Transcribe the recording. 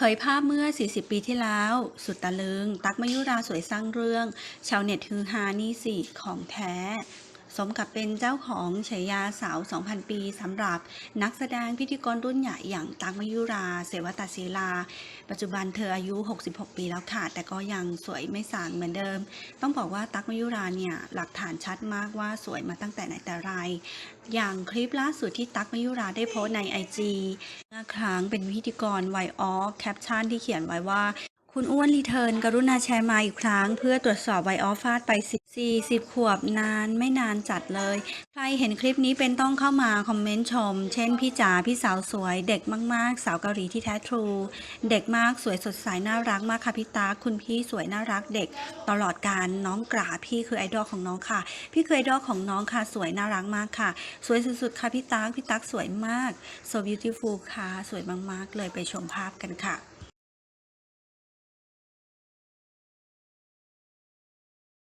เผยภาพเมื่อ 40 ปีที่แล้ว สุดตะลึง ตั๊กมายุราสวยสร้างเรื่อง ชาวเน็ตฮือฮานี่สิ ของแท้ สมกับเป็นเจ้าของฉายาสาว 2,000 ปีสำหรับนักแสดงพิธีกรรุ่นใหญ่อย่างตั๊กมยุรา เสวตศิลา ปัจจุบันเธออายุ 66 ปีแล้วค่ะ แต่ก็ยังสวยไม่สางเหมือนเดิม ต้องบอกว่าตั๊กมยุราเนี่ยหลักฐานชัดมากว่าสวยมาตั้งแต่ไหนแต่ไร อย่างคลิปล่าสุดที่ตั๊กมยุราได้โพสใน IG เมื่อครั้งเป็นพิธีกรไวออแคปชั่นที่เขียนไว้ว่า คุณอ้วนรีเทิร์นกรุณาแชร์มาอีกครั้ง เพื่อตรวจสอบไวออฟฟาดไป 40 ขวบนานไม่นานจัดเลย ใครเห็นคลิปนี้เป็นต้องเข้ามาคอมเมนต์ชม เช่นพี่จ๋าพี่สาวสวย เด็กมาก ๆ สาวเกาหลีที่แท้ทรู เด็กมากสวยสดใสน่ารักมากค่ะพี่ตาคุณพี่สวยน่ารักเด็ก ตลอดการน้องกราพี่คือไอดอลของน้องค่ะ พี่คือไอดอลของน้องค่ะสวยน่ารักมากค่ะ สวยสุดๆค่ะพี่ตั๊กพี่ตั๊กสวยมาก so beautiful ค่ะสวยมากๆ เลยไปชมภาพกันค่ะ